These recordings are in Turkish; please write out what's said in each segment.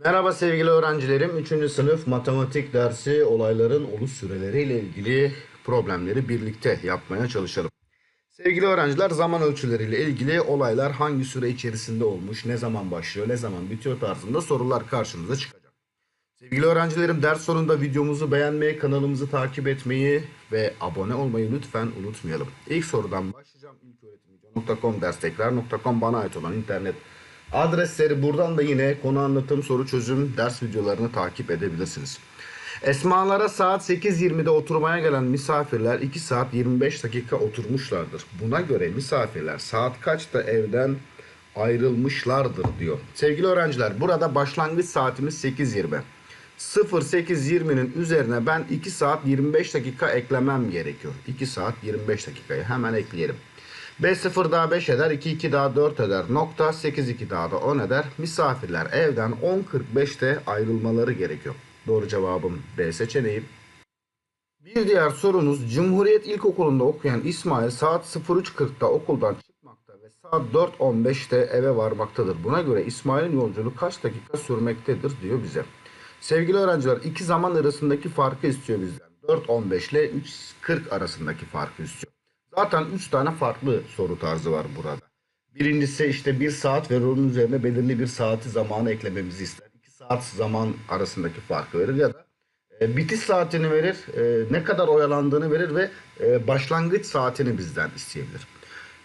Merhaba sevgili öğrencilerim. 3. sınıf matematik dersi olayların oluş süreleriyle ilgili problemleri birlikte yapmaya çalışalım. Sevgili öğrenciler zaman ölçüleriyle ilgili olaylar hangi süre içerisinde olmuş, ne zaman başlıyor, ne zaman bitiyor tarzında sorular karşınıza çıkacak. Sevgili öğrencilerim ders sonunda videomuzu beğenmeyi, kanalımızı takip etmeyi ve abone olmayı lütfen unutmayalım. İlk sorudan başlayacağım. İlköğretimvideo.com derstekrar.com bana ait olan internet adresleri buradan da yine konu anlatım, soru çözüm, ders videolarını takip edebilirsiniz. Esmalara saat 8.20'de oturmaya gelen misafirler 2 saat 25 dakika oturmuşlardır. Buna göre misafirler saat kaçta evden ayrılmışlardır diyor. Sevgili öğrenciler burada başlangıç saatimiz 8.20. 08.20'nin üzerine ben 2 saat 25 dakika eklemem gerekiyor. 2 saat 25 dakikayı hemen ekleyelim. 5 0 daha 5 eder, 2 2 daha 4 eder, nokta 8 2 daha da 10 eder. Misafirler evden 10.45'te ayrılmaları gerekiyor. Doğru cevabım B seçeneği. Bir diğer sorunuz Cumhuriyet İlkokulu'nda okuyan İsmail saat 03.40'da okuldan çıkmakta ve saat 4.15'te eve varmaktadır. Buna göre İsmail'in yolculuğu kaç dakika sürmektedir diyor bize. Sevgili öğrenciler iki zaman arasındaki farkı istiyor bizden. 4.15 ile 3.40 arasındaki farkı istiyor. Zaten 3 tane farklı soru tarzı var burada. Birincisi işte 1 saat ve onun üzerine belirli bir saati zamanı eklememizi ister. 2 saat zaman arasındaki farkı verir ya da e, bitiş saatini verir, e, ne kadar oyalandığını verir ve e, başlangıç saatini bizden isteyebilir.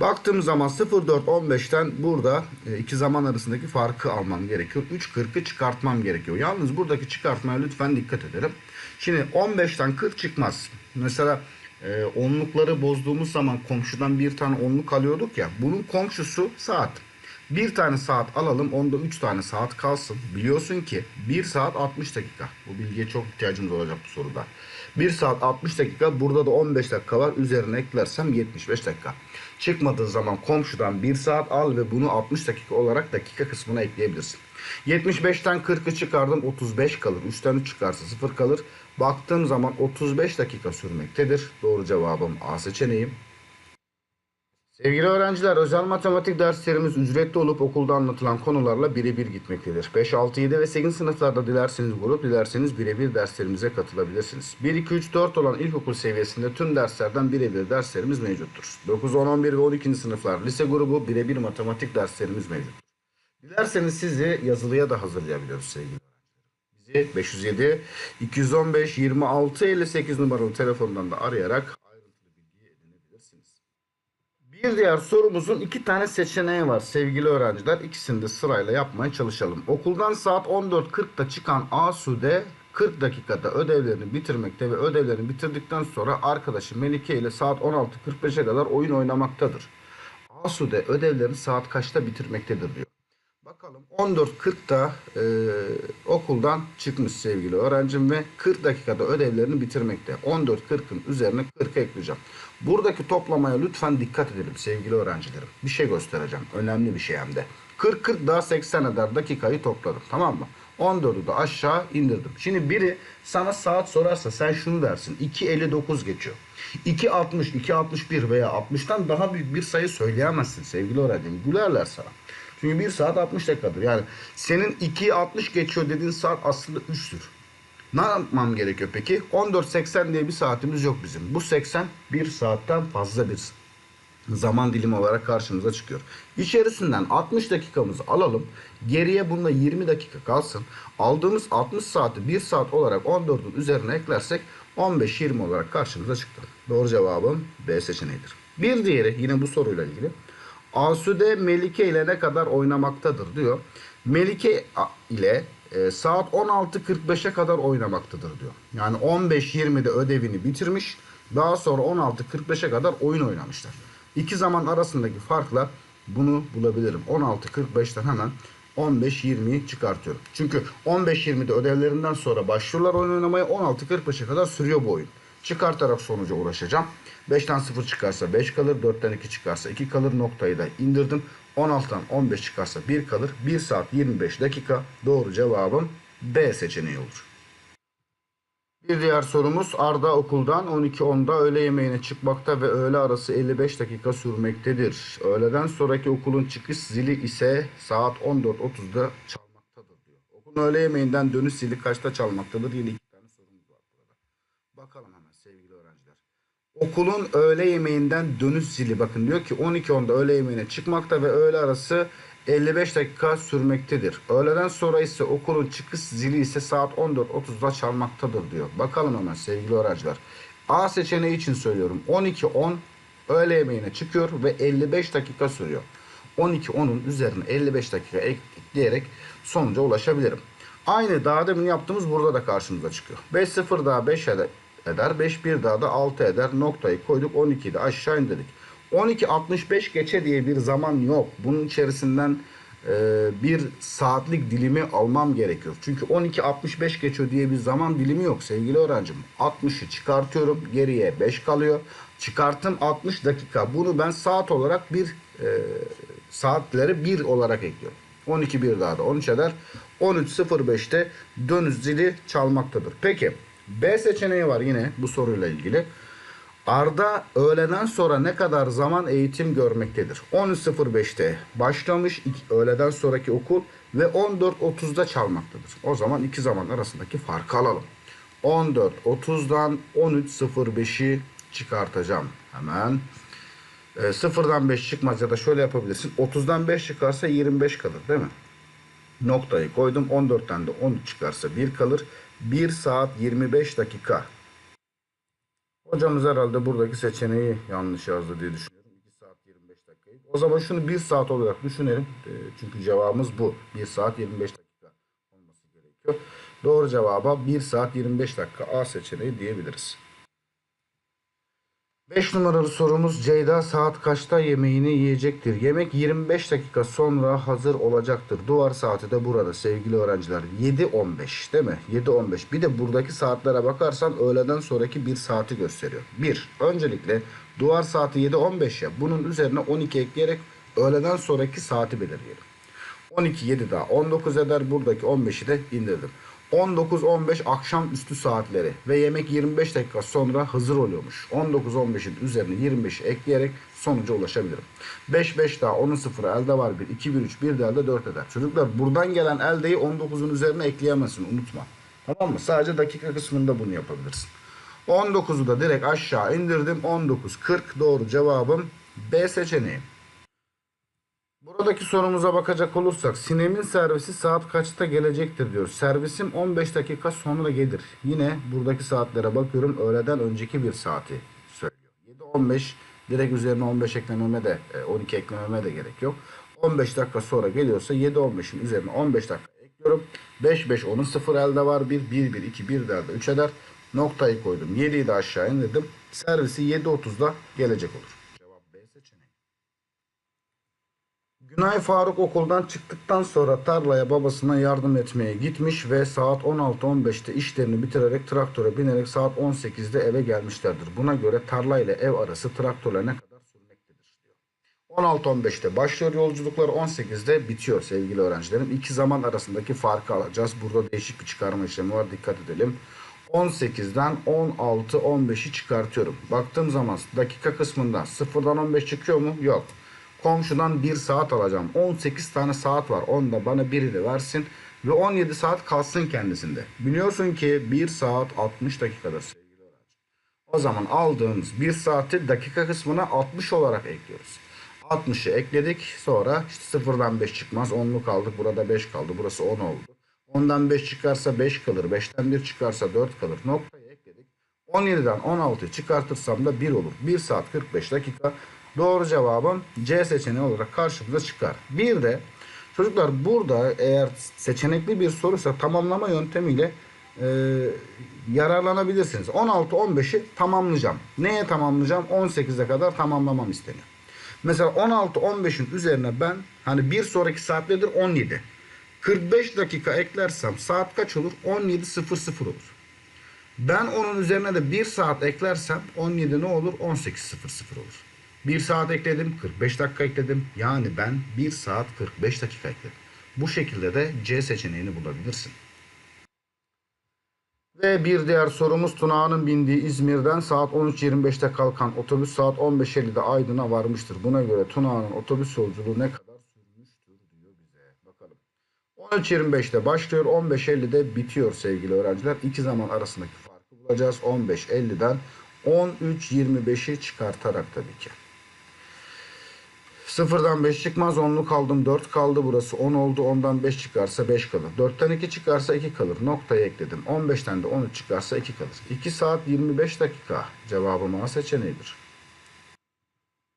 Baktığım zaman 04.15'ten burada e, iki zaman arasındaki farkı almam gerekiyor. 3.40'ı çıkartmam gerekiyor. Yalnız buradaki çıkartmaya lütfen dikkat edelim. Şimdi 15'ten 40 çıkmaz. Mesela e, onlukları bozduğumuz zaman komşudan bir tane onluk alıyorduk ya. Bunun komşusu saat. Bir tane saat alalım onda 3 tane saat kalsın. Biliyorsun ki 1 saat 60 dakika. Bu bilgiye çok ihtiyacımız olacak bu soruda. 1 saat 60 dakika burada da 15 dakika var. Üzerine eklersem 75 dakika. Çıkmadığı zaman komşudan 1 saat al ve bunu 60 dakika olarak dakika kısmına ekleyebilirsin. 75'ten 40'ı çıkardım 35 kalır. 3'ten 3 çıkarsa 0 kalır. Baktığım zaman 35 dakika sürmektedir. Doğru cevabım A seçeneği. Sevgili öğrenciler, özel matematik derslerimiz ücretli olup okulda anlatılan konularla birebir gitmektedir. 5, 6, 7 ve 8 sınıflarda dilerseniz grup, dilerseniz birebir derslerimize katılabilirsiniz. 1, 2, 3, 4 olan ilkokul seviyesinde tüm derslerden birebir derslerimiz mevcuttur. 9, 10, 11 ve 12. sınıflar lise grubu birebir matematik derslerimiz mevcuttur. Dilerseniz sizi yazılıya da hazırlayabiliyoruz sevgili öğrenciler. Bizi 507 215 26 58 numaralı telefondan da arayarak. Bir diğer sorumuzun iki tane seçeneği var sevgili öğrenciler. İkisini de sırayla yapmaya çalışalım. Okuldan saat 14.40'da çıkan Asude 40 dakikada ödevlerini bitirmekte ve ödevlerini bitirdikten sonra arkadaşı Melike ile saat 16.45'e kadar oyun oynamaktadır. Asude ödevlerini saat kaçta bitirmektedir diyor. Bakalım 14.40'da e, okuldan çıkmış sevgili öğrencim ve 40 dakikada ödevlerini bitirmekte. 14.40'ın üzerine 40 ekleyeceğim. Buradaki toplamaya lütfen dikkat edelim sevgili öğrencilerim. Bir şey göstereceğim. Önemli bir şey hem de. 40 40 daha 80 eder dakikayı topladım. Tamam mı? 14'ü de aşağı indirdim. Şimdi biri sana saat sorarsa sen şunu dersin. 2.59 geçiyor. 2.60, 2.61 veya 60'tan daha büyük bir sayı söyleyemezsin sevgili öğrencim. Gülerler sana. Çünkü 1 saat 60 dakikadır. Yani senin 2'ye 60 geçiyor dediğin saat aslında 3'tür. Ne yapmam gerekiyor peki? 14.80 diye bir saatimiz yok bizim. Bu 80 bir saatten fazla bir zaman dilimi olarak karşımıza çıkıyor. İçerisinden 60 dakikamızı alalım. Geriye bunda 20 dakika kalsın. Aldığımız 60 saati 1 saat olarak 14'ün üzerine eklersek 15-20 olarak karşımıza çıktı. Doğru cevabım B seçeneğidir. Bir diğeri yine bu soruyla ilgili. Asude Melike ile ne kadar oynamaktadır diyor. Melike ile e, saat 16.45'e kadar oynamaktadır diyor. Yani 15-20'de ödevini bitirmiş. Daha sonra 16.45'e kadar oyun oynamışlar. İki zaman arasındaki farkla bunu bulabilirim. 16.45'ten hemen 15-20'yi çıkartıyorum. Çünkü 15-20'de ödevlerinden sonra başlıyorlar oyun oynamaya 16.45'e kadar sürüyor bu oyun. Çıkartarak sonuca uğraşacağım. 5'ten 0 çıkarsa 5 kalır. 4'ten 2 çıkarsa 2 kalır. Noktayı da indirdim. 16'dan 15 çıkarsa 1 kalır. 1 saat 25 dakika. Doğru cevabım B seçeneği olur. Bir diğer sorumuz Arda okuldan 12.10'da öğle yemeğine çıkmakta ve öğle arası 55 dakika sürmektedir. Öğleden sonraki okulun çıkış zili ise saat 14.30'da çalmaktadır diyor. Okul Okulun öğle yemeğinden dönüş zili kaçta çalmaktadır? Yine iki tane sorumuz var burada. Bakalım hemen. Okulun öğle yemeğinden dönüş zili bakın diyor ki 12.10'da öğle yemeğine çıkmakta ve öğle arası 55 dakika sürmektedir. Öğleden sonra ise okulun çıkış zili ise saat 14.30'da çalmaktadır diyor. Bakalım hemen sevgili öğrenciler. A seçeneği için söylüyorum. 12.10 öğle yemeğine çıkıyor ve 55 dakika sürüyor. 12.10'un üzerine 55 dakika ekleyerek sonuca ulaşabilirim. Aynı daha demin yaptığımız burada da karşımıza çıkıyor. 5 0 daha 5 eder, eder 5 1 daha da 6 eder. Noktayı koyduk 12'yi de aşağı indirdik. 12.65 geçe diye bir zaman yok. Bunun içerisinden e, bir saatlik dilimi almam gerekiyor. Çünkü 12.65 geçiyor diye bir zaman dilimi yok sevgili öğrencim. 60'ı çıkartıyorum. Geriye 5 kalıyor. Çıkartım 60 dakika. Bunu ben saat olarak bir e, saatleri 1 olarak ekliyorum. 12 bir daha da 13 eder. 13.05'te dönüş zili çalmaktadır. Peki B seçeneği var yine bu soruyla ilgili. Arda öğleden sonra ne kadar zaman eğitim görmektedir? 13.05'te başlamış öğleden sonraki okul ve 14.30'da çalmaktadır. O zaman iki zaman arasındaki farkı alalım. 14.30'dan 13.05'i çıkartacağım. Hemen. E, sıfırdan 5 çıkmaz ya da şöyle yapabilirsin. 30'dan 5 çıkarsa 25 kalır değil mi? Noktayı koydum. 14'ten de 13 çıkarsa 1 kalır. 1 saat 25 dakika. Hocamız herhalde buradaki seçeneği yanlış yazdı diye düşünüyorum. 2 saat 25 dakikayı. O zaman şunu 1 saat olarak düşünelim. E, Çünkü cevabımız bu. 1 saat 25 dakika olması gerekiyor. Doğru cevaba 1 saat 25 dakika A seçeneği diyebiliriz. 5 numaralı sorumuz Ceyda saat kaçta yemeğini yiyecektir? Yemek 25 dakika sonra hazır olacaktır. Duvar saati de burada sevgili öğrenciler. 7.15 değil mi? 7.15. Bir de buradaki saatlere bakarsan öğleden sonraki bir saati gösteriyor. 1. Öncelikle duvar saati 7.15 ya. Bunun üzerine 12 ekleyerek öğleden sonraki saati belirleyelim. 12 7 daha 19 eder. Buradaki 15'i de indirdim. 19-15 akşam üstü saatleri ve yemek 25 dakika sonra hazır oluyormuş. 19-15'in üzerine 25'i ekleyerek sonuca ulaşabilirim. 5-5 daha 10'un sıfırı elde var 1, 2 1 3 1 de elde 4 eder. Çocuklar buradan gelen eldeyi 19'un üzerine ekleyemezsin unutma. Tamam mı? Sadece dakika kısmında bunu yapabilirsin. 19'u da direkt aşağı indirdim. 19-40 doğru cevabım B seçeneği. Buradaki sorumuza bakacak olursak Sinem'in servisi saat kaçta gelecektir diyor. Servisim 15 dakika sonra gelir. Yine buradaki saatlere bakıyorum. Öğleden önceki bir saati söylüyor. 7.15 direkt üzerine 15 eklememe de e, 12 eklememe de gerek yok. 15 dakika sonra geliyorsa 7.15'in üzerine 15 dakika ekliyorum. 5 5 onun 0 elde var. 1 1 1 2 1 de elde 3 eder. Noktayı koydum. 7'yi de aşağı indirdim. Servisi 7.30'da gelecek olur. Cevap B seçeneği. Günay Faruk okuldan çıktıktan sonra tarlaya babasına yardım etmeye gitmiş ve saat 16.15'te işlerini bitirerek traktöre binerek saat 18'de eve gelmişlerdir. Buna göre tarla ile ev arası traktörle ne kadar sürmektedir diyor. 16.15'te başlıyor yolculuklar 18'de bitiyor sevgili öğrencilerim. İki zaman arasındaki farkı alacağız. Burada değişik bir çıkarma işlemi var dikkat edelim. 18'den 16 15'i çıkartıyorum. Baktığım zaman dakika kısmında 0'dan 15 çıkıyor mu? Yok. Komşudan 1 saat alacağım. 18 tane saat var. Onda bana birini versin ve 17 saat kalsın kendisinde. Biliyorsun ki 1 saat 60 dakikadır sevgili öğrenci. O zaman aldığımız 1 saati dakika kısmına 60 olarak ekliyoruz. 60'ı ekledik. Sonra işte sıfırdan 5 çıkmaz. 10'lu kaldık. Burada 5 kaldı. Burası 10 oldu. 10'dan 5 çıkarsa 5 kalır. 5'ten 1 çıkarsa 4 kalır. Noktayı ekledik. 17'den 16'yı çıkartırsam da 1 olur. 1 saat 45 dakika. Doğru cevabım C seçeneği olarak karşımıza çıkar. Bir de çocuklar burada eğer seçenekli bir soruysa tamamlama yöntemiyle e, yararlanabilirsiniz. 16-15'i tamamlayacağım. Neye tamamlayacağım? 18'e kadar tamamlamam isteniyor. Mesela 16-15'in üzerine ben hani bir sonraki saat nedir? 17. 45 dakika eklersem saat kaç olur? 17.00 olur. Ben onun üzerine de 1 saat eklersem 17 ne olur? 18.00 olur. 1 saat ekledim, 45 dakika ekledim. Yani ben 1 saat 45 dakika ekledim. Bu şekilde de C seçeneğini bulabilirsin. Ve bir diğer sorumuz Tuna'nın bindiği İzmir'den saat 13.25'te kalkan otobüs saat 15.50'de Aydın'a varmıştır. Buna göre Tuna'nın otobüs yolculuğu ne kadar sürmüştür diyor bize. Bakalım. 13.25'te başlıyor. 15.50'de bitiyor sevgili öğrenciler. İki zaman arasındaki farkı bulacağız. 15.50'den 13.25'i çıkartarak tabii ki. Sıfırdan 5 çıkmaz. 10'lu kaldım. 4 kaldı. Burası 10 oldu. 10'dan 5 çıkarsa 5 kalır. 4'ten 2 çıkarsa 2 kalır. Noktayı ekledim. 15'ten de 13 çıkarsa 2 kalır. 2 saat 25 dakika. Cevabım A seçeneğidir.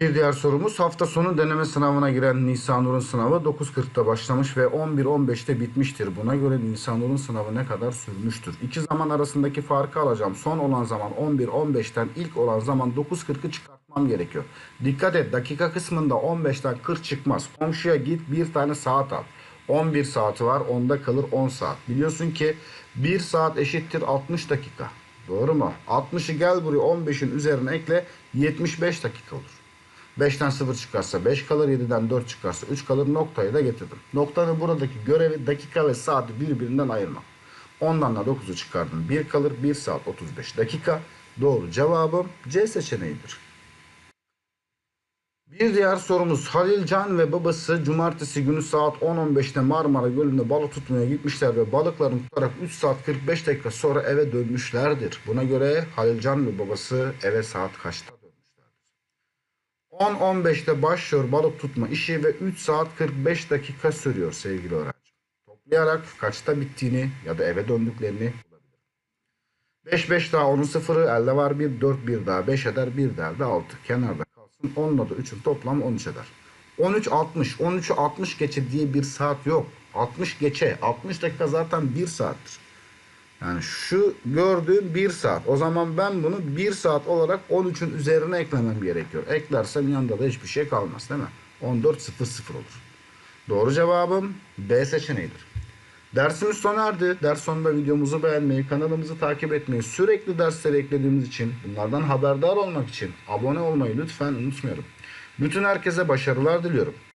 Bir diğer sorumuz hafta sonu deneme sınavına giren Nisanur'un sınavı 9.40'da başlamış ve 11.15'te bitmiştir. Buna göre Nisanur'un sınavı ne kadar sürmüştür? İki zaman arasındaki farkı alacağım. Son olan zaman 11.15'ten ilk olan zaman 9.40'ı çıkartmam gerekiyor. Dikkat et dakika kısmında 15'ten 40 çıkmaz. Komşuya git bir tane saat al. 11 saati var onda kalır 10 saat. Biliyorsun ki 1 saat eşittir 60 dakika. Doğru mu? 60'ı gel buraya 15'in üzerine ekle 75 dakika olur. 5'ten 0 çıkarsa 5 kalır, 7'den 4 çıkarsa 3 kalır. Noktayı da getirdim. Noktanın buradaki görevi dakika ve saati birbirinden ayırmak. Ondan da 9'u çıkardım. 1 kalır, 1 saat 35 dakika. Doğru cevabım C seçeneğidir. Bir diğer sorumuz Halil Can ve babası cumartesi günü saat 10.15'te Marmara Gölü'nde balık tutmaya gitmişler ve balıklarını tutarak 3 saat 45 dakika sonra eve dönmüşlerdir. Buna göre Halil Can ve babası eve saat kaçta dönmüşlerdir? 10.15'te başlıyor balık tutma işi ve 3 saat 45 dakika sürüyor sevgili öğrenci. Toplayarak kaçta bittiğini ya da eve döndüklerini bulabilir. 5 5 daha 10'un sıfırı elde var 1 4 1 daha 5 eder 1 de elde 6 kenarda kalsın 10 da 3'ün toplamı 13 eder. 13 60 13'ü 60 geçe diye bir saat yok. 60 geçe 60 dakika zaten 1 saattir. Yani şu gördüğüm 1 saat. O zaman ben bunu 1 saat olarak 13'ün üzerine eklemem gerekiyor. Eklersem yanında da hiçbir şey kalmaz değil mi? 14.00 olur. Doğru cevabım B seçeneğidir. Dersimiz sona erdi. Ders sonunda videomuzu beğenmeyi, kanalımızı takip etmeyi, sürekli dersleri eklediğimiz için, bunlardan haberdar olmak için abone olmayı lütfen unutmayalım. Bütün herkese başarılar diliyorum.